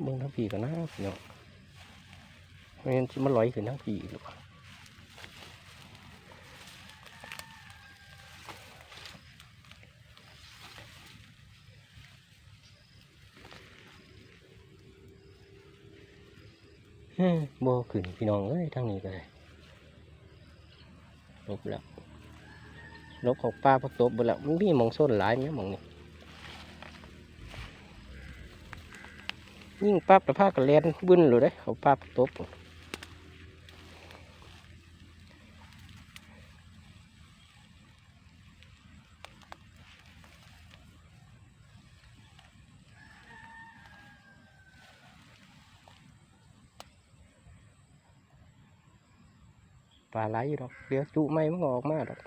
เบิ่งทั้งปีกันนะพี่น้องไม่งั้นสิมันลอยขึ้นทั้งปีหรือเปล่าบ่ขึ้นพี่น้องเอ้ยทางนี้ก็ได้ลบแล้วลบของป้าพักตบไปแล้วมันมีมองส้นหลายเนี่ยมองนี้ ยิ่งปั๊บแต่ผ้ากันแลนบึ้นเลยเด้เขาปั๊บตบปลาไหลอยู่ดอกเดี๋ยวจุไม่มันออกมาดอก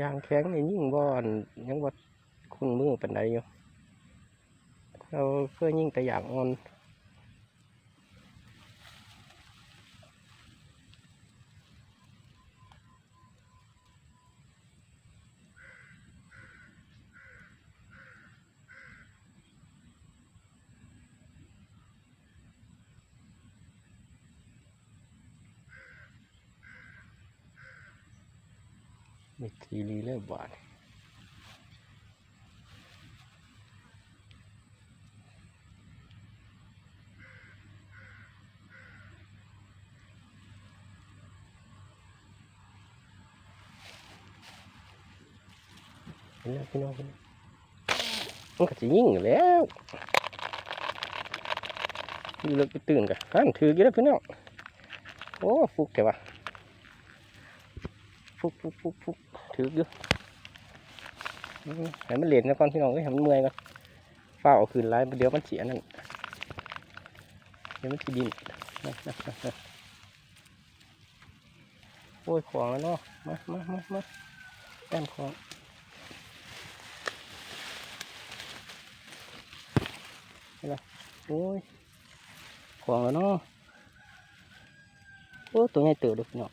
ยางแข็งนี่ยิ่งบ่อนยังว่าคุณมือเป็นไดอยู่เราเพื่อยิ่งแต่อย่างอ่อน มีทีรีเลยบาดเห็นแล้วพี่น้องมันก็จะยิ่งแล้วอยู่เลิกไปตื่นกันหันถือกี่แล้วพี่น้องโอ้ฟุกแกวะ ฟุกฟุกฟุกฟุกถืออยู่ให้มันเหรียญนะก่อนพี่น้องเอ้ยให้มันเมื่อยก่อนฝ้าเอาคืนไล่เดี๋ยวมันเสียนั่นเดี๋ยวมันทีดินโอ้ยของแล้วเนาะมามามามาแต้มของโอ้ยของแล้วเนาะโอ้ตัวใหญ่เติบเลยพี่เนาะ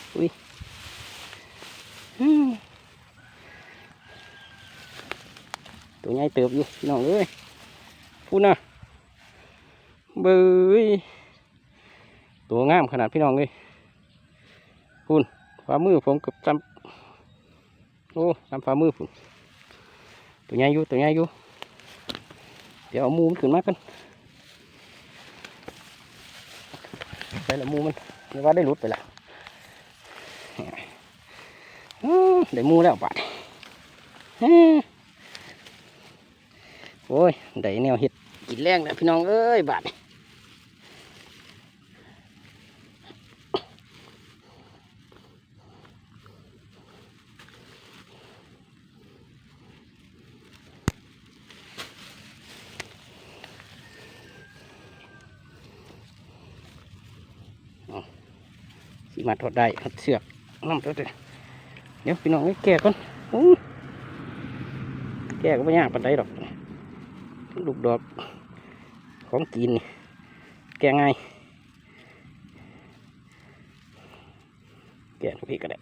อ้ยพูดนะเบ้ยตัวงามขนาดพี่น้องเลยพูนฝ่ามือผมเกับจำโอ้จำฝ่ามือพูนตัวใหญ่อยู่ตัวใหญ่อยู่เดี๋ยวเอาหมูมันขึ้นมากันไปละหมูมันไม่ว่าได้หลุดไปละอื้อ ได้หมูแล้วบาดอื้อโอ้ยได้แนวเห็ดกินแรงแล้วพี่น้องเอ้ยบาดสิมาทอดได้ทอดเสือกน้ำตัวเดียว เดี๋ยวพี่น้องแก่ก่อนแก่ก็ไม่ยากปันไดดอกลูกดอกของกิน แก่ง่ายแก่ทุกพี่ก็ได้